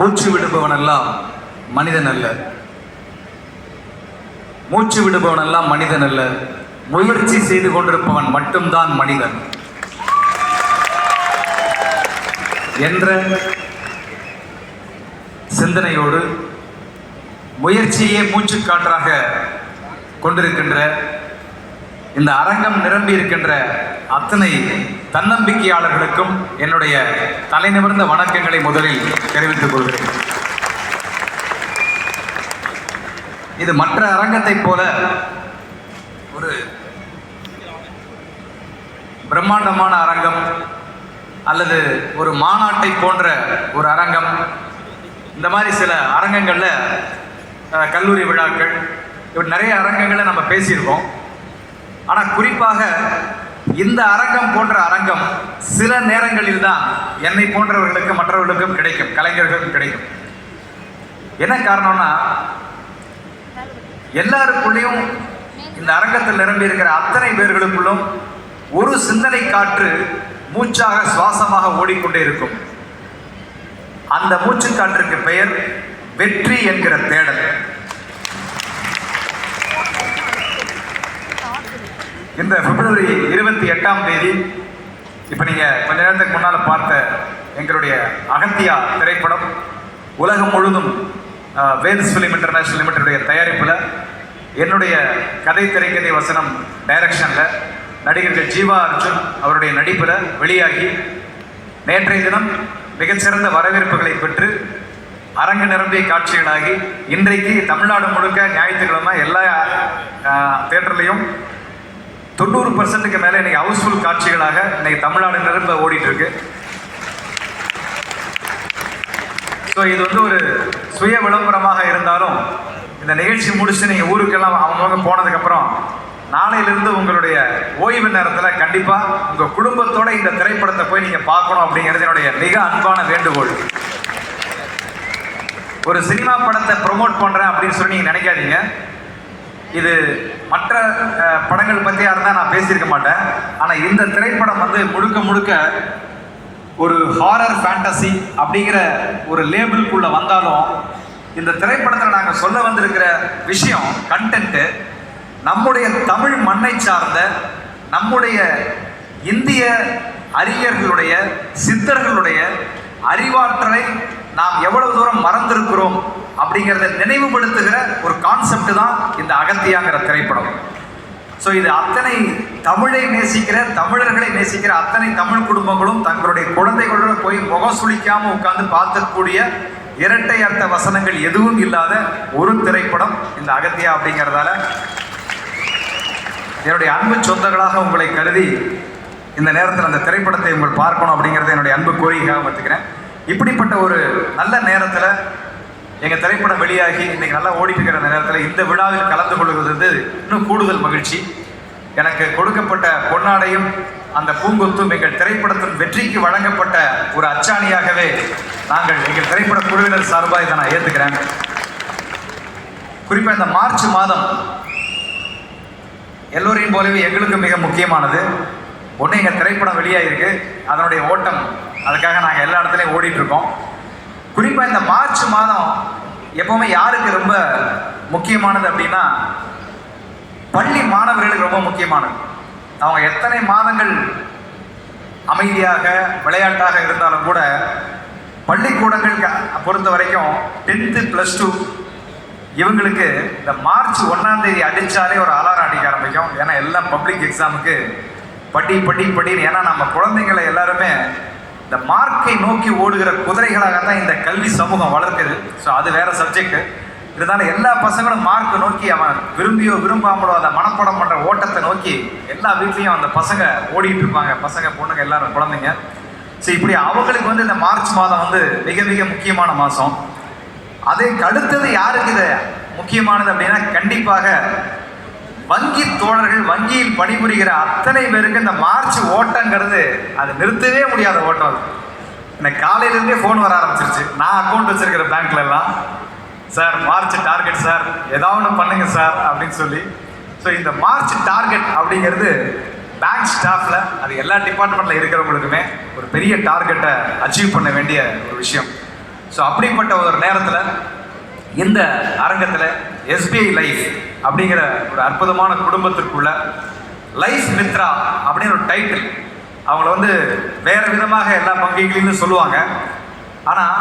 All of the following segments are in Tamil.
மூச்சு விடுபவனெல்லாம் மனிதன் அல்ல. மூச்சு விடுபவனெல்லாம் மனிதன் அல்ல. முயற்சி செய்து கொண்டிருப்பவன் மட்டும்தான் மனிதன். என்ற சிந்தனையோடு முயற்சியே மூச்சுக்காற்றாக கொண்டிருக்கின்ற இந்த அரங்கம் நிரம்பி இருக்கின்ற அத்தனை தன்னம்பிக்கையாளர்களுக்கும் என்னுடைய தலைநிமிர்ந்த வணக்கங்களை முதலில் தெரிவித்துக் கொள்கிறேன். இது மற்ற அரங்கத்தைப் போல ஒரு பிரம்மாண்டமான அரங்கம் அல்லது ஒரு மாநாட்டை போன்ற ஒரு அரங்கம். இந்த மாதிரி சில அரங்கங்களில் கல்லூரி விழாக்கள் இப்படி நிறைய அரங்கங்களை நம்ம பேசியிருக்கோம். ஆனால் குறிப்பாக இந்த அரங்கம் போன்ற அரங்கம் சில நேரங்களில் தான் என்னை போன்றவர்களுக்கு மற்றவர்களுக்கும் கிடைக்கும் கலைஞர்களுக்கும் கிடைக்கும். என்ன காரணம்னா எல்லாருக்குள்ளேயும் இந்த அரங்கத்தில் நிரம்பி இருக்கிற அத்தனை பேர்களுக்குள்ளும் ஒரு சிந்தனை காற்று மூச்சாக சுவாசமாக ஓடிக்கொண்டே இருக்கும். அந்த மூச்சு காற்றுக்கு பெயர் வெற்றி என்கிற தேடல். இந்த பிப்ரவரி இருபத்தி எட்டாம் தேதி இப்போ நீங்கள் கொஞ்ச நேரத்துக்கு முன்னால் பார்த்த எங்களுடைய அகத்தியா திரைப்படம் உலகம் முழுதும் வேல்ஸ் ஃபிலிம் இன்டர்நேஷனல் லிமிடெடுடைய தயாரிப்பில் என்னுடைய கதை திரைக்கதை வசனம் டைரக்ஷனில் நடிகர்கள் ஜீவா அர்ஜுன் அவருடைய நடிப்பில் வெளியாகி நேற்றைய தினம் மிகச்சிறந்த வரவேற்புகளை பெற்று அரங்கு நிரம்பிய காட்சிகளாகி இன்றைக்கு தமிழ்நாடு முழுக்க ஞாயிற்றுக்கிழமை எல்லா தேட்டர்லையும் தொண்ணூறு பர்சன்ட்டுக்கு மேலே இன்னைக்கு ஹவுஸ்ஃபுல் காட்சிகளாக இன்னைக்கு தமிழ்நாடு நிரம்ப ஓடிட்டு இருக்கு ஸோ இது வந்து ஒரு சுய விளம்பரமாக இருந்தாலும் இந்த நிகழ்ச்சி முடிச்சு நீங்கள் ஊருக்கெல்லாம் அவங்கவுங்க போனதுக்கப்புறம் நாளையிலிருந்து உங்களுடைய ஓய்வு நேரத்தில் கண்டிப்பாக உங்கள் குடும்பத்தோட இந்த திரைப்படத்தை போய் நீங்கள் பார்க்கணும் அப்படிங்கிறது என்னுடைய மிக அன்பான வேண்டுகோள். ஒரு சினிமா படத்தை ப்ரொமோட் பண்ணுறேன் அப்படின்னு சொல்லி நீங்கள் நினைக்காதீங்க. இது மற்ற படங்கள் பற்றியாக இருந்தால் நான் பேசியிருக்க மாட்டேன். ஆனால் இந்த திரைப்படம் வந்து முழுக்க முழுக்க ஒரு ஹாரர் ஃபேண்டசி அப்படிங்கிற ஒரு லேபிள்குள்ளே வந்தாலும் இந்த திரைப்படத்தில் நாங்கள் சொல்ல வந்திருக்கிற விஷயம் கண்டென்ட்டு நம்முடைய தமிழ் மண்ணை சார்ந்த நம்முடைய இந்திய அறிஞர்களுடைய சித்தர்களுடைய அறிவாற்றலை நாம் எவ்வளவு தூரம் மறந்திருக்கிறோம் அப்படிங்கிறத நினைவுபடுத்துகிற ஒரு கான்செப்ட் தான் இந்த அகத்தியாங்கிற திரைப்படம். ஸோ இது அத்தனை தமிழை நேசிக்கிற தமிழர்களை நேசிக்கிற அத்தனை தமிழ் குடும்பங்களும் தங்களுடைய குழந்தைகளோட போய் முகம் சுழிக்காமல் உட்காந்து பார்க்கக்கூடிய இரட்டை அர்த்த வசனங்கள் எதுவும் இல்லாத ஒரு திரைப்படம் இந்த அகத்தியா அப்படிங்கிறதால. என்னுடைய அன்பு சொந்தங்களாக உங்களை கருதி இந்த நேரத்தில் அந்த திரைப்படத்தை உங்கள் பார்க்கணும் அப்படிங்கிறத என்னுடைய அன்பு கோரிக்கையாக பார்த்துக்கிறேன் இப்படிப்பட்ட ஒரு நல்ல நேரத்தில் எங்கள் திரைப்படம் வெளியாகி இன்னைக்கு நல்லா ஓடிட்டு நேரத்தில் இந்த விழாவில் கலந்து கொள்வது வந்து இன்னும் கூடுதல் மகிழ்ச்சி. எனக்கு கொடுக்கப்பட்ட பொன்னாடையும் அந்த பூங்கொத்தும் எங்கள் திரைப்படத்தின் வெற்றிக்கு வழங்கப்பட்ட ஒரு அச்சாணியாகவே நாங்கள் எங்கள் திரைப்பட குழுவினர் சார்பாக இதை நான் ஏற்றுக்கிறேன் குறிப்பாக இந்த மார்ச் மாதம் எல்லோரையும் போலவே எங்களுக்கு மிக முக்கியமானது. ஒன்று எங்கள் திரைப்படம் வெளியாகிருக்கு அதனுடைய ஓட்டம் அதுக்காக நாங்கள் எல்லா இடத்துலையும் ஓடிட்டுருக்கோம் குறிப்பாக இந்த மார்ச் மாதம் எப்போவுமே யாருக்கு ரொம்ப முக்கியமானது அப்படின்னா பள்ளி மாணவர்களுக்கு ரொம்ப முக்கியமானது. அவங்க எத்தனை மாதங்கள் அமைதியாக விளையாட்டாக இருந்தாலும் கூட பள்ளிக்கூடங்கள் பொறுத்த வரைக்கும் டென்த்து ப்ளஸ் டூ இவங்களுக்கு இந்த மார்ச் ஒன்றாம் தேதி அடித்தாலே ஒரு அலாரம் அடிக்க ஆரம்பிக்கும். ஏன்னா எல்லாம் பப்ளிக் எக்ஸாமுக்கு படி படி படின்னு. ஏன்னா நம்ம குழந்தைங்களை எல்லாருமே இந்த மார்க்கை நோக்கி ஓடுகிற குதிரைகளாக தான் இந்த கல்வி சமூகம் வளர்க்குது. ஸோ அது வேறு சப்ஜெக்ட் இருந்தாலும் எல்லா பசங்களும் மார்க்கை நோக்கி அவன் விரும்பியோ விரும்பாமலோ அதை மனப்பாடம் பண்ணுற ஓட்டத்தை நோக்கி எல்லா வீட்லேயும் அந்த பசங்க ஓடிட்டு இருப்பாங்க. பசங்க பொண்ணுங்க எல்லாரும் குழந்தைங்க. ஸோ இப்படி அவங்களுக்கு வந்து இந்த மார்ச் மாதம் வந்து மிக மிக முக்கியமான மாதம் அதே அடுத்தது யாருக்கு இது? முக்கியமானது அப்படின்னா கண்டிப்பாக வங்கி தோழர்கள் வங்கியில் பணிபுரிகிற அத்தனை பேருக்கு இந்த மார்ச் ஓட்டங்கிறது அது நிறுத்தவே முடியாத ஓட்டம் அது. எனக்கு காலையிலேருந்தே ஃபோன் வர ஆரம்பிச்சிருச்சு. நான் அக்கௌண்ட் வச்சிருக்கிற பேங்க்ல எல்லாம் சார் மார்ச் டார்கெட் சார் ஏதாவது ஒன்று பண்ணுங்க சார் அப்படின்னு சொல்லி. ஸோ இந்த மார்ச் டார்கெட் அப்படிங்கிறது பேங்க் ஸ்டாஃபில் அது எல்லா டிபார்ட்மெண்ட்டில் இருக்கிறவங்களுக்குமே ஒரு பெரிய டார்கெட்டை அச்சீவ் பண்ண வேண்டிய ஒரு விஷயம். ஸோ அப்படிப்பட்ட ஒரு நேரத்தில் இந்த அரங்கத்தில் எஸ்பிஐ லைஃப் அப்படிங்கிற ஒரு அற்புதமான குடும்பத்திற்குள்ள லைஃப் மித்ரா அப்படின்னு ஒரு டைட்டில் அவங்கள வந்து வேறு விதமாக எல்லா பங்குகளையும் சொல்லுவாங்க. ஆனால்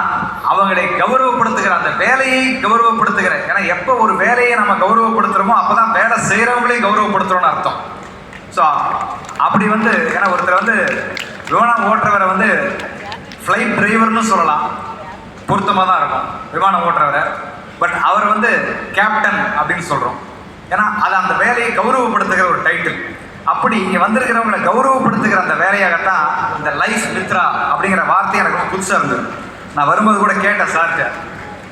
அவங்களை கௌரவப்படுத்துகிற அந்த வேலையை கௌரவப்படுத்துகிற ஏன்னா எப்போ ஒரு வேலையை நம்ம கௌரவப்படுத்துகிறோமோ அப்போ தான் வேலை செய்கிறவங்களையும் கௌரவப்படுத்துகிறோன்னு அர்த்தம். ஸோ அப்படி வந்து ஏன்னா ஒருத்தர் வந்து விமானம் ஓட்டுறவரை வந்து ஃப்ளைட் டிரைவர்னு சொல்லலாம். பொருத்தமாக தான் இருக்கும். விமானம் ஓட்டுறவரை. பட் அவர் வந்து கேப்டன் அப்படின்னு சொல்கிறோம் ஏன்னா அது அந்த வேலையை கௌரவப்படுத்துகிற ஒரு டைட்டில் அப்படி இங்கே வந்திருக்கிறவங்களை கௌரவப்படுத்துகிற அந்த வேலையாகத்தான் இந்த லைஃப் மித்ரா அப்படிங்கிற வார்த்தை எனக்கு ரொம்ப புதுசாக இருந்தது. நான் வரும்போது கூட கேட்டேன் சார்கிட்ட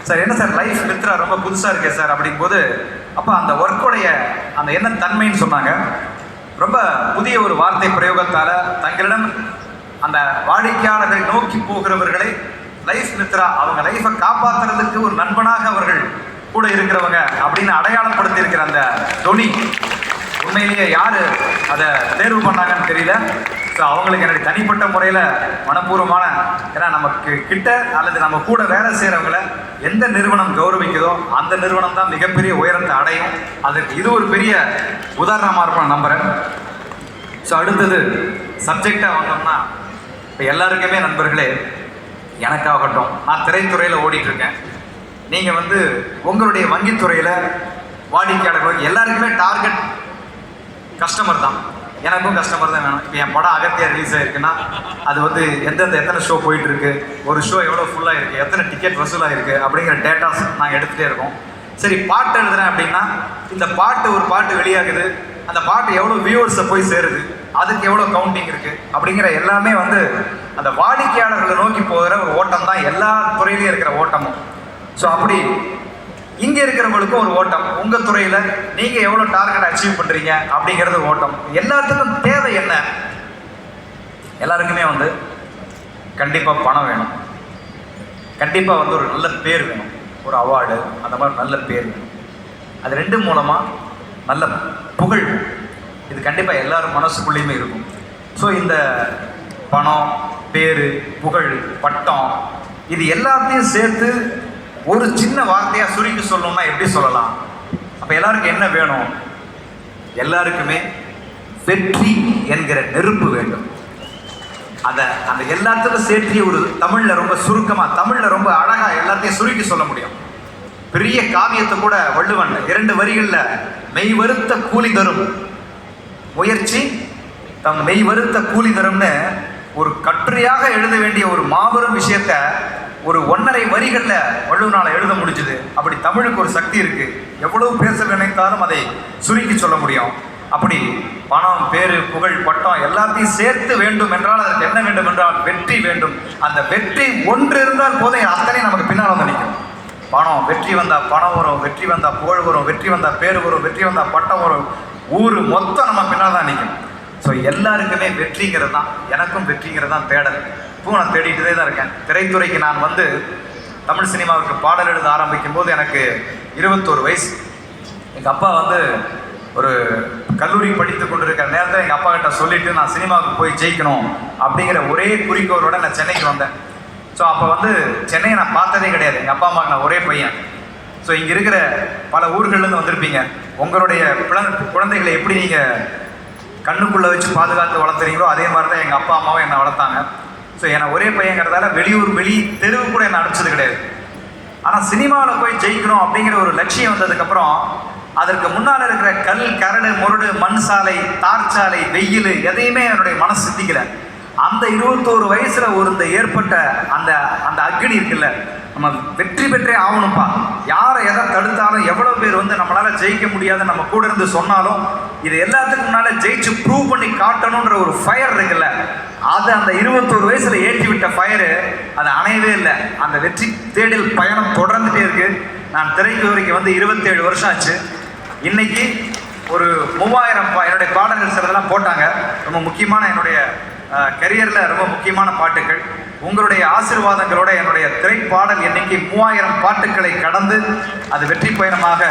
சார் என்ன சார் லைஃப் மித்ரா ரொம்ப புதுசாக இருக்கே சார் அப்படிங்கும்போது அப்போ அந்த ஒர்க்குடைய அந்த என்ன தன்மைன்னு சொன்னாங்க. ரொம்ப புதிய ஒரு வார்த்தை பிரயோகத்தால் தங்களிடம் அந்த வாடிக்கையாளர்களை நோக்கி போகிறவர்களை லைஃப் மித்ரா அவங்க லைஃபை காப்பாற்றுறதுக்கு ஒரு நண்பனாக அவர்கள் கூட இருக்கிறவங்க அப்படின்னு அடையாளப்படுத்தி இருக்கிற அந்த தொனி உண்மையிலேயே யார் அதை தேர்வு பண்ணாங்கன்னு தெரியல. ஸோ அவங்களுக்கு என்னுடைய தனிப்பட்ட முறையில் மனப்பூர்வமான ஏன்னா நமக்கு கிட்ட அல்லது நம்ம கூட வேலை செய்கிறவங்கள எந்த நிறுவனம் கௌரவிக்குதோ அந்த நிறுவனம் தான் மிகப்பெரிய உயரத்தை அடையும். அதற்கு இது ஒரு பெரிய உதாரணமாக இருக்கும் நம்புகிறேன் ஸோ அடுத்தது சப்ஜெக்டாக வந்தோம்னா இப்போ எல்லாருக்குமே நண்பர்களே எனக்காகட்டும். நான் திரைத்துறையில் ஓடிட்டு இருக்கேன் நீங்கள் வந்து உங்களுடைய வங்கித்துறையில் வாடிக்கையாளர்கள் எல்லாருக்குமே டார்கெட் கஸ்டமர் தான். எனக்கும் கஸ்டமர் தான் வேணும். இப்போ என் படம் அகத்தியாக ரிலீஸ் ஆகிருக்குன்னா அது வந்து எந்தெந்த எத்தனை ஷோ போயிட்டுருக்கு ஒரு ஷோ எவ்வளோ ஃபுல்லாக இருக்குது எத்தனை டிக்கெட் வசூலாக இருக்குது அப்படிங்கிற டேட்டாஸ் நாங்கள் எடுத்துகிட்டே இருக்கோம். சரி பாட்டு எழுதுறேன் அப்படின்னா இந்த பாட்டு ஒரு பாட்டு வெளியாகுது. அந்த பாட்டு எவ்வளோ வியூவர்ஸை போய் சேருது? அதுக்கு எவ்வளோ கவுண்டிங் இருக்குது அப்படிங்கிற எல்லாமே வந்து அந்த வாடிக்கையாளர்களை நோக்கி போகிற ஒரு ஓட்டம் தான் எல்லா துறையிலையும் இருக்கிற ஓட்டமும் ஸோ அப்படி இங்கே இருக்கிறவங்களுக்கும் ஒரு ஓட்டம். உங்கள் துறையில் நீங்கள் எவ்வளோ டார்கெட் அச்சீவ் பண்ணுறீங்க அப்படிங்கிறது ஓட்டம். எல்லாத்துக்கும் தேவை என்ன? எல்லாருக்குமே வந்து கண்டிப்பாக பணம் வேணும். கண்டிப்பாக வந்து ஒரு நல்ல பேர் வேணும். ஒரு அவார்டு அந்த மாதிரி நல்ல பேர் வேணும். அது ரெண்டு மூலமாக நல்ல புகழ் வேணும். இது கண்டிப்பாக எல்லாரும் மனசுக்குள்ளேயுமே இருக்கும். ஸோ இந்த பணம் பேர் புகழ் பட்டம் இது எல்லாத்தையும் சேர்த்து ஒரு சின்ன வார்த்தையாக சுருக்கி சொல்லணும்னா எப்படி சொல்லலாம்? அப்போ எல்லாருக்கும் என்ன வேணும்? எல்லாருக்குமே வெற்றி என்கிற நெருப்பு வேண்டும். அதை அந்த எல்லாத்துக்கும் சேர்த்து ஒரு தமிழில் ரொம்ப சுருக்கமாக தமிழில் ரொம்ப அழகாக எல்லாத்தையும் சுருக்கி சொல்ல முடியும். பெரிய காவியத்தை கூட வள்ளுவன் இரண்டு வரிகளில் மெய்வருத்த கூலி தரும் முயற்சி தம் மெய் வருத்த கூலி தரும்னு ஒரு கட்டுரையாக எழுத வேண்டிய ஒரு மாபெரும் விஷயத்த ஒரு ஒன்றரை வரிகளில் வள்ளுவனால் எழுத முடிஞ்சுது. அப்படி தமிழுக்கு ஒரு சக்தி இருக்கு. எவ்வளவு பேச நினைத்தாலும் அதை சுருக்கி சொல்ல முடியும். அப்படி பணம் பேரு புகழ் பட்டம் எல்லாத்தையும் சேர்த்து வேண்டும் என்றால் அதற்கு என்ன வேண்டும் என்றால் வெற்றி வேண்டும். அந்த வெற்றி ஒன்று இருந்தால் போதும். அத்தனை நமக்கு பின்னால் வந்து நிற்கும் பணம் வெற்றி வந்தால் பணம் வரும் வெற்றி வந்தால் புகழ் வரும் வெற்றி வந்தால் பேர் வரும் வெற்றி வந்தால் பட்டம் வரும் ஊர் மொத்தம் நம்ம பின்னால் தான் நிற்கும் ஸோ எல்லாருக்குமே வெற்றிங்கிறது தான் எனக்கும் வெற்றிங்கிறது தான் தேடல். இப்போ நான் தேடிட்டே தான் இருக்கேன். திரைத்துறைக்கு நான் வந்து தமிழ் சினிமாவுக்கு பாடல் எழுத ஆரம்பிக்கும் போது எனக்கு இருபத்தோரு வயசு. எங்கள் அப்பா வந்து ஒரு கல்லூரி படித்து கொண்டிருக்கிற நேரத்தில் எங்கள் அப்பா கிட்ட சொல்லிட்டு நான் சினிமாவுக்கு போய் ஜெயிக்கணும் அப்படிங்கிற ஒரே குறிக்கோளோட நான் சென்னைக்கு வந்தேன். ஸோ அப்போ வந்து சென்னையை நான் பார்த்ததே கிடையாது. எங்கள் அப்பா அம்மாவுக்கு நான் ஒரே பையன். ஸோ இங்கே இருக்கிற பல ஊர்கள்லேருந்து வந்திருப்பீங்க. உங்களுடைய குழந்தைகளை எப்படி நீங்கள் கண்ணுக்குள்ளே வச்சு பாதுகாத்து வளர்த்துறீங்களோ அதே மாதிரி தான் எங்கள் அப்பா அம்மாவும் என்னை வளர்த்தாங்க. ஸோ என்னை ஒரே பையங்கிறதால வெளியூர் வெளி தெருவு கூட என்னை அனுப்பிச்சது கிடையாது. ஆனால் சினிமாவில் போய் ஜெயிக்கணும் அப்படிங்கிற ஒரு லட்சியம் வந்ததுக்கப்புறம் அதற்கு முன்னால் இருக்கிற கல் கரடு முரடு மண் சாலை தார் சாலை வெயில் எதையுமே என்னுடைய மனசு சிந்திக்கல. அந்த இருபத்தோரு வயசில் ஒரு இந்த ஏற்பட்ட அந்த அந்த அக்னி இருக்குல்ல நம்ம வெற்றி பெற்றே ஆகணும்ப்பா யாரை எதை தடுத்தாலும் எவ்வளோ பேர் வந்து நம்மளால் ஜெயிக்க முடியாது நம்ம கூட இருந்து சொன்னாலும் இது எல்லாத்துக்கும் முன்னால் ஜெயிச்சு ப்ரூவ் பண்ணி காட்டணுன்ற ஒரு ஃபயர் இருக்குல்ல. அது அந்த இருபத்தோரு வயசில் ஏற்றி விட்ட ஃபயரு அது அணையவே இல்லை. அந்த வெற்றி தேடல் பயணம் தொடர்ந்துகிட்டே இருக்குது நான் திரைத்துறைக்கு வந்து இருபத்தேழு வருஷம் ஆச்சு. இன்னைக்கு ஒரு மூவாயிரம் என்னுடைய பாடல்கள் சிலதெல்லாம் போட்டாங்க. ரொம்ப முக்கியமான என்னுடைய கரியரில் ரொம்ப முக்கியமான பாட்டுகள். உங்களுடைய ஆசீர்வாதங்களோட என்னுடைய திரைப்பாடல் எண்ணிக்கை மூவாயிரம் பாட்டுகளை கடந்து அது வெற்றி பயணமாக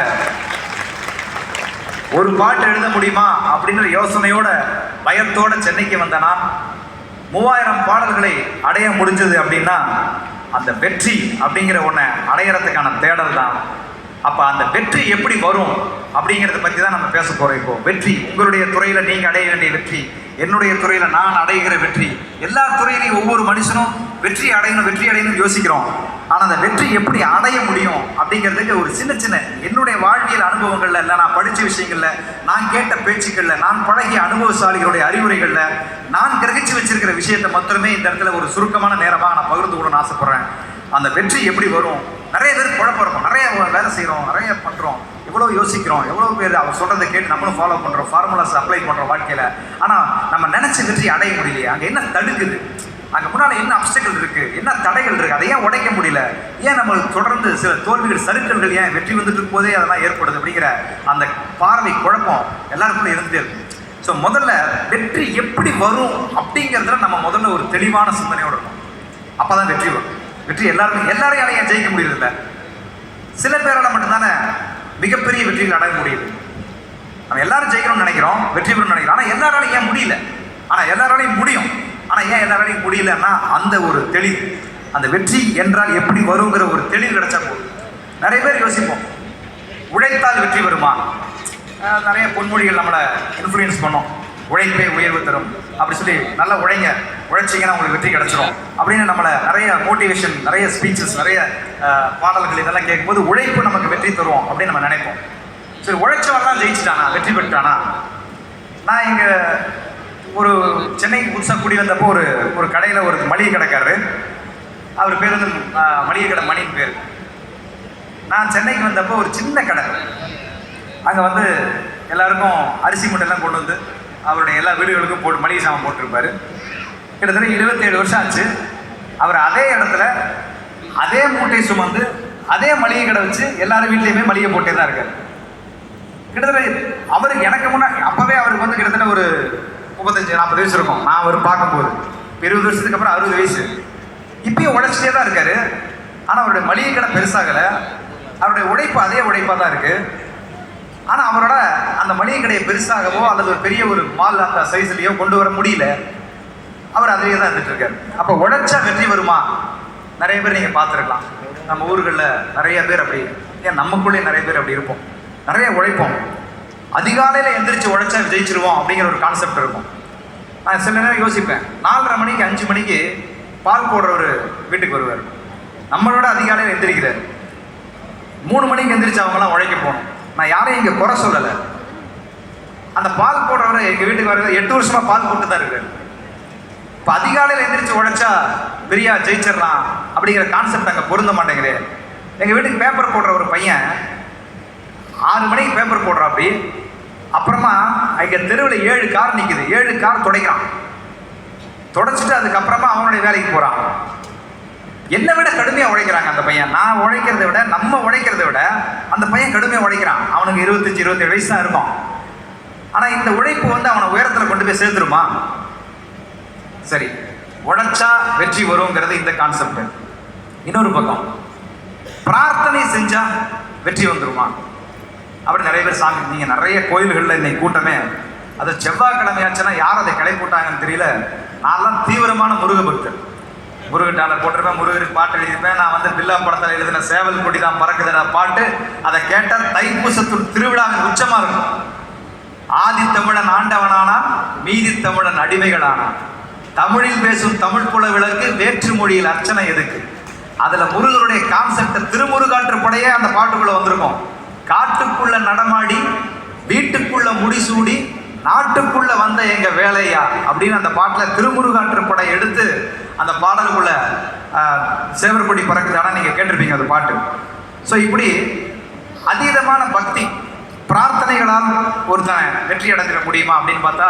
ஒரு பாட்டு எழுத முடியுமா அப்படின்ற யோசனையோட பயத்தோட சென்னைக்கு வந்த நான். மூவாயிரம் பாடல்களை அடைய முடிஞ்சது அப்படின்னா அந்த வெற்றி அப்படிங்கிற ஒன்றை அடையிறதுக்கான தேடல் தான். அப்போ அந்த வெற்றி எப்படி வரும் அப்படிங்கிறத பற்றி தான் நம்ம பேச போகிறோம் இப்போ. வெற்றி உங்களுடைய துறையில் நீங்கள் அடைய வேண்டிய வெற்றி என்னுடைய துறையில் நான் அடைகிற வெற்றி எல்லா துறையிலையும் ஒவ்வொரு மனுஷனும் வெற்றி அடையணும் வெற்றி அடையணும்னு யோசிக்கிறோம். ஆனால் அந்த வெற்றி எப்படி அடைய முடியும் அப்படிங்கிறதுக்கு ஒரு சின்ன சின்ன என்னுடைய வாழ்வியல் அனுபவங்களில் இல்லை நான் படித்த விஷயங்களில் நான் கேட்ட பேச்சுக்களில் நான் பழகிய அனுபவசாலிகளுடைய அறிவுரைகளில் நான் கிரகிச்சு வச்சிருக்கிற விஷயத்தை மாத்திரமே இந்த இடத்துல ஒரு சுருக்கமான நேரமாக நான் பகிர்ந்து கொள்ளணும்னு ஆசைப்பட்றேன். அந்த வெற்றி எப்படி வரும்? நிறைய பேர் குழப்பம் இருக்கும். நிறைய வேலை செய்கிறோம் நிறைய பண்ணுறோம் எவ்வளோ யோசிக்கிறோம். எவ்வளோ பேர் அவர் சொல்கிறத கேட்டு நம்மளும் ஃபாலோ பண்ணுறோம் ஃபார்முலாஸ் அப்ளை பண்ணுறோம் வாழ்க்கையில். ஆனால் நம்ம நினச்ச வெற்றி அடைய முடியலையே. அங்கே என்ன தடுக்குது? அங்கே முன்னால் என்ன அப்டக்கிள் இருக்குது என்ன தடைகள் இருக்குது அதை ஏன் உடைக்க முடியல? ஏன் நம்ம தொடர்ந்து சில தோல்விகள் சருக்கல்கள் ஏன் வெற்றி வந்துட்டு போதே அதெல்லாம் ஏற்படுது அப்படிங்கிற அந்த பார்வை குழப்பம் எல்லாருக்குமே இருந்துகிட்டே இருக்கும் ஸோ முதல்ல வெற்றி எப்படி வரும் அப்படிங்கிறதுல நம்ம முதல்ல ஒரு தெளிவான சிந்தனையோடு இருக்கும் அப்போ தான் வெற்றி வரும். வெற்றி எல்லாருமே எல்லாரையும் ஏன் ஜெயிக்க முடியல சில பேரால் மட்டும்தானே மிகப்பெரிய வெற்றிகள் அடைய முடியுது. நம்ம எல்லாரும் ஜெயிக்கணும்னு நினைக்கிறோம் வெற்றி பெறணும்னு நினைக்கிறோம். ஆனால் எல்லாராலையும் ஏன் முடியல? ஆனால் எல்லாராலையும் முடியும். ஆனால் ஏன் எல்லாராலையும் முடியலன்னா அந்த ஒரு தெளிவு. அந்த வெற்றி என்றால் எப்படி வருங்கிற ஒரு தெளிவு கிடைச்சா போதும். நிறைய பேர் யோசிப்போம் உழைத்தால் வெற்றி வருமா? நிறைய பொன்மொழிகள் நம்மளை இன்ஃப்ளூயன்ஸ் பண்ணோம். உழைப்பே உயர்வு தரும். அப்படி சொல்லி நல்லா உழைங்க. உழைச்சிங்கன்னா உங்களுக்கு வெற்றி கிடைச்சிரும். அப்படின்னு நம்மளை நிறைய மோட்டிவேஷன் நிறைய ஸ்பீச்சஸ் நிறைய பாடல்கள் இதெல்லாம் கேட்கும்போது உழைப்பு நமக்கு வெற்றி தரும் அப்படின்னு நம்ம நினைப்போம். சரி உழைச்சவன்லாம் ஜெயிச்சிட்டானா? வெற்றி பெற்றானா? நான் இங்கே ஒரு சென்னைக்கு புதுசாக கூடி வந்தப்போ ஒரு ஒரு கடையில் ஒரு மளிகை கடைக்காரரு. அவர் பேர் வந்து மளிகை கடை மணி பேர். நான் சென்னைக்கு வந்தப்போ ஒரு சின்ன கடை. அங்கே வந்து எல்லாருக்கும் அரிசி மூட்டையெல்லாம் கொண்டு வந்து அவருடைய எல்லா வீடுகளுக்கும் போட்டு மளிகை சாமான் போட்டிருப்பாரு. கிட்டத்தட்ட இருபத்தேழு வருஷம் ஆச்சு. அவர் அதே இடத்துல அதே மூட்டை சுமந்து அதே மளிகை கடை வச்சு எல்லாரும் வீட்லேயுமே மளிகை போட்டே தான் இருக்காரு. கிட்டத்தட்ட அவருக்கு எனக்கு முன்னாடி அப்போவே அவருக்கு வந்து கிட்டத்தட்ட ஒரு முப்பத்தஞ்சு நாற்பது வயசு இருக்கும். நான் அவர் பார்க்கும்போது. இருபது வருஷத்துக்கு அப்புறம் அறுபது வயசு. இப்பயும் உழைச்சிட்டே தான் இருக்காரு. ஆனால் அவருடைய மளிகை கடை பெருசாகலை. அவருடைய உழைப்பு அதே உழைப்பாக தான் இருக்குது ஆனால் அவரோட அந்த மளிகை கடையை பெருசாகவோ அல்லது ஒரு பெரிய ஒரு மால் அந்த சைஸ்லேயோ கொண்டு வர முடியல. அவர் அதிலேயே தான் இருந்துட்டு இருக்கார். அப்போ உழைச்சா வெற்றி வருமா? நிறைய பேர் நீங்கள் பார்த்துருக்கலாம். நம்ம ஊர்களில் நிறைய பேர் அப்படி ஏன் நமக்குள்ளே நிறைய பேர் அப்படி இருப்போம். நிறைய உழைப்போம். அதிகாலையில் எந்திரிச்சு உழைச்சா ஜெயிச்சிருவோம் அப்படிங்கிற ஒரு கான்செப்ட் இருக்கும். நான் சில நேரம் யோசிப்பேன். நாலரை மணிக்கு அஞ்சு மணிக்கு பால் போடுறவர் வீட்டுக்கு வருவார். நம்மளோட அதிகாலையில் எந்திரிக்கிறார். மூணு மணிக்கு எந்திரிச்சு அவங்களாம் உழைக்க போகணும். நான் யாரையும் இங்கே குறை சொல்லலை. அந்த பால் போடுறவரை எங்கள் வீட்டுக்கு வர எட்டு வருஷமாக பால் போட்டு தான் இருக்காரு. இப்போ அதிகாலையில் எந்திரிச்சு உழைச்சா பிரியா ஜெயிச்சிடலாம் அப்படிங்கிற கான்செப்ட் அங்கே பொருந்த மாட்டேங்குது. எங்கள் வீட்டுக்கு பேப்பர் போடுற ஒரு பையன் ஆறு மணிக்கு பேப்பர் போடுறாப்படி. அப்புறமா அங்கே தெருவில் ஏழு கார் நிற்குது ஏழு கார் துடைக்கிறான். தொடச்சிட்டு அதுக்கப்புறமா அவனுடைய வேலைக்கு போகிறான் என்னை விட கடுமையாக உழைக்கிறாங்க அந்த பையன். நான் உழைக்கிறத விட நம்ம உழைக்கிறத விட அந்த பையன் கடுமையாக உழைக்கிறான். அவனுக்கு இருபத்தஞ்சி இருபத்தேழு வயசு தான் இருக்கும். ஆனால் இந்த உழைப்பு வந்து அவனை உயரத்தில் கொண்டு போய் சேர்த்துருமா? சரி. உழைச்சா வெற்றி வருங்கிறது இந்த கான்செப்ட் இன்னொரு பக்கம். பிரார்த்தனை செஞ்சா வெற்றி வந்துருமா? அப்படி நிறைய பேர் சாமி நீங்கள் நிறைய கோயில்களில் இன்னைக்கு கூட்டமே. அது செவ்வாய்க்கிழமையாச்சுன்னா யார் அதை கிளை போட்டாங்கன்னு தெரியல. நான்லாம் தீவிரமான முருக பக்தர் முருகன் போட்டிருப்பேன் முருகருக்கு பாட்டு எழுதியிருப்பேன். நான் வந்து பில்லா படத்தில் எழுதின சேவல் கொடி தான் பறக்குதுன பாட்டு. அதை கேட்டால் தைப்பூசத்துள் திருவிழாவின் உச்சமாக இருக்கும். ஆதி தமிழன் ஆண்டவனானா மீதி தமிழன் அடிமைகளானா தமிழில் பேசும் தமிழ் குல விளக்கு வேற்று மொழியில் அர்ச்சனை எதுக்கு? அதில் முருகருடைய கான்செப்டை திருமுருகாற்று படையே அந்த பாட்டுக்குள்ளே வந்திருக்கும். காட்டுக்குள்ள நடமாடி வீட்டுக்குள்ள முடிசூடி நாட்டுக்குள்ள வந்த எங்க வேலையா? அப்படின்னு அந்த பாட்டில் திருமுருகாற்று படை எடுத்து அந்த பாடலுக்குள்ள சேவர்கொடி பறக்குதானா நீங்க கேட்டிருப்பீங்க அந்த பாட்டு. ஸோ இப்படி அதீதமான பக்தி பிரார்த்தனைகளால் ஒருத்தன் வெற்றி அடைஞ்சிட முடியுமா அப்படின்னு பார்த்தா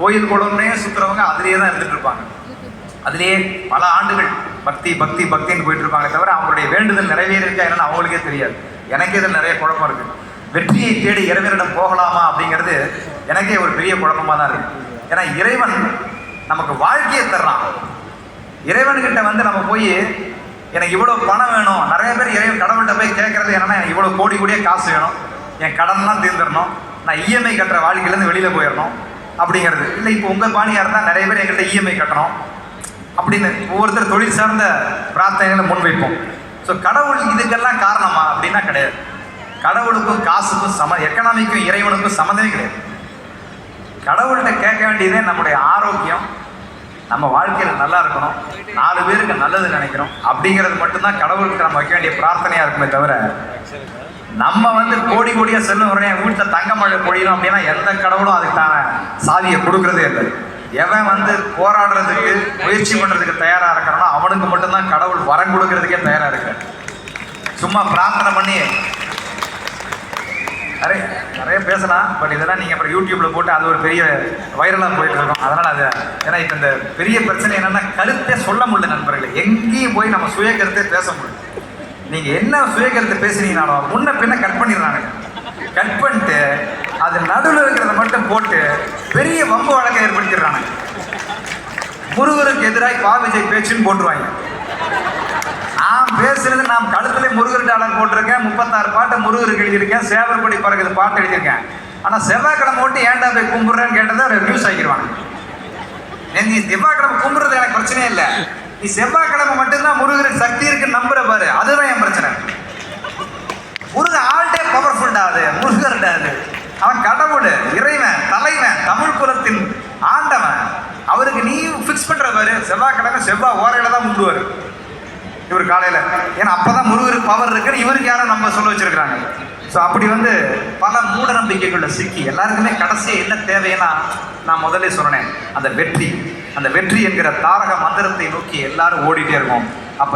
கோயில் குளம்னே சுத்துறவங்க அதுலேயே தான் இருந்துட்டு இருப்பாங்க. அதுலேயே பல ஆண்டுகள் பக்தி பக்தி பக்தின்னு போயிட்டு இருப்பாங்க தவிர அவங்களுடைய வேண்டுதல் நிறைவேறிருக்கா என்னன்னு அவங்களுக்கே தெரியாது. எனக்கே இதில் நிறைய குழப்பம் இருக்கு. வெற்றியை தேடி இறைவனிடம் போகலாமா அப்படிங்கிறது எனக்கே ஒரு பெரிய குழப்பமாக தான் இருக்கு. ஏன்னா இறைவன் நமக்கு வாழ்க்கையை தர்றான். இறைவன்கிட்ட வந்து நம்ம போய் எனக்கு இவ்வளோ பணம் வேணும். நிறைய பேர் இறைவன் கடவுள்கிட்ட போய் கேட்கறது என்னென்னா எனக்கு இவ்வளோ கோடி கோடியே காசு வேணும். என் கடன்லாம் தீர்ந்துடணும் நான் இஎம்ஐ கட்டுற வாழ்க்கையிலேருந்து வெளியில் போயிடணும் அப்படிங்கிறது. இல்லை இப்போ உங்கள் பாணியாக இருந்தால் நிறைய பேர் எங்கள்கிட்ட இஎம்ஐ கட்டணும். அப்படின்னு ஒவ்வொருத்தர் தொழில் சார்ந்த பிரார்த்தனைகளை முன்வைப்போம். ஸோ கடவுள் இதுக்கெல்லாம் காரணமா அப்படின்னா கிடையாது. கடவுளுக்கும் காசுக்கும் சம எக்கனாமிக்கும் இறைவனுக்கும் சம்மந்தமே கிடையாது. கடவுள்கிட்ட கேட்க வேண்டியதே நம்முடைய ஆரோக்கியம் நம்ம வாழ்க்கையில் நல்லா இருக்கணும். நாலு பேருக்கு நல்லது நினைக்கிறோம். அப்படிங்கிறது மட்டும்தான் கடவுளுக்கு நம்ம வைக்க வேண்டிய பிரார்த்தனையாக இருக்குமே தவிர நம்ம வந்து கோடி கோடியாக செல்லும் உடனே வீட்டில் தங்கமழை பொழியணும் அப்படின்னா எந்த கடவுளும் அதுக்கான சாவியை கொடுக்கறதே இல்லை. எவன் வந்து போராடுறதுக்கு முயற்சி பண்ணுறதுக்கு தயாராக இருக்கிறானோ அவனுக்கு மட்டும்தான் கடவுள் வரம் கொடுக்கறதுக்கே தயாராக இருக்கார். சும்மா பிரார்த்தனை பண்ணி நிறைய நிறைய பேசலாம் பட் இதெல்லாம் நீங்கள் அப்புறம் யூடியூப்பில் போட்டு அது ஒரு பெரிய வைரலாக போயிட்டு இருக்கோம் அதனால் அது ஏன்னா இப்போ இந்த பெரிய பிரச்சனை என்னென்னா கருத்தை சொல்ல முடியல நண்பர்களே. எங்கேயும் போய் நம்ம சுய கருத்தை பேச முடியல. நீங்கள் என்ன சுய கருத்தை பேசுனீங்கனாலும் முன்ன பின்ன கட் பண்ணிடுறானுங்க. கட் பண்ணிட்டு அது நடுவில் இருக்கிறத மட்டும் போட்டு பெரிய வம்பு வழக்கை ஏற்படுத்திடுறானுங்க. முருகருக்கு எதிராக பா பேச்சுன்னு போட்டுருவாங்க. பேசுறது நான் கழுத்துல முருகர் டாலர் போட்டிருக்கேன். முப்பத்தாறு பாட்டு முருகருக்கு எழுதியிருக்கேன். சேவர்படி பிறகு பாட்டு எழுதியிருக்கேன். ஆனால் செவ்வாய்க்கிழமை மட்டும் ஏன்டா போய் கும்பிட்றேன்னு கேட்டதை ஒரு நியூஸ் ஆகிடுவாங்க நீ செவ்வாய்க்கிழமை கும்பிட்றது எனக்கு பிரச்சனையே இல்லை. நீ செவ்வாய்க்கிழமை மட்டும்தான் முருகருக்கு சக்தி இருக்குன்னு நம்புற பாரு. அதுதான் என் பிரச்சனை. முருகன் ஆல்டே பவர்ஃபுல்டா அது. முருகர்டா அது. அவன் கடவுள் இறைவன் தலைவன் தமிழ் குலத்தின் ஆண்டவன். அவருக்கு நீ ஃபிக்ஸ் பண்ணுற பாரு. செவ்வாய்க்கிழமை செவ்வாய் ஓரையில் தான் கும்பிடுவாரு. இவர் காலையில். ஏன்னா அப்போ தான் முருகருக்கு பவர் இருக்குன்னு இவருக்கு யாரும் நம்ம சொல்ல வச்சிருக்கிறாங்க. ஸோ அப்படி வந்து பல மூட நம்பிக்கைகளில் சிக்கி எல்லாருக்குமே கடைசியாக என்ன தேவைன்னா நான் முதல்ல சொன்னேன் அந்த வெற்றி. அந்த வெற்றி என்கிற தாரக மந்திரத்தை நோக்கி எல்லாரும் ஓடிட்டே இருக்கோம் அப்போ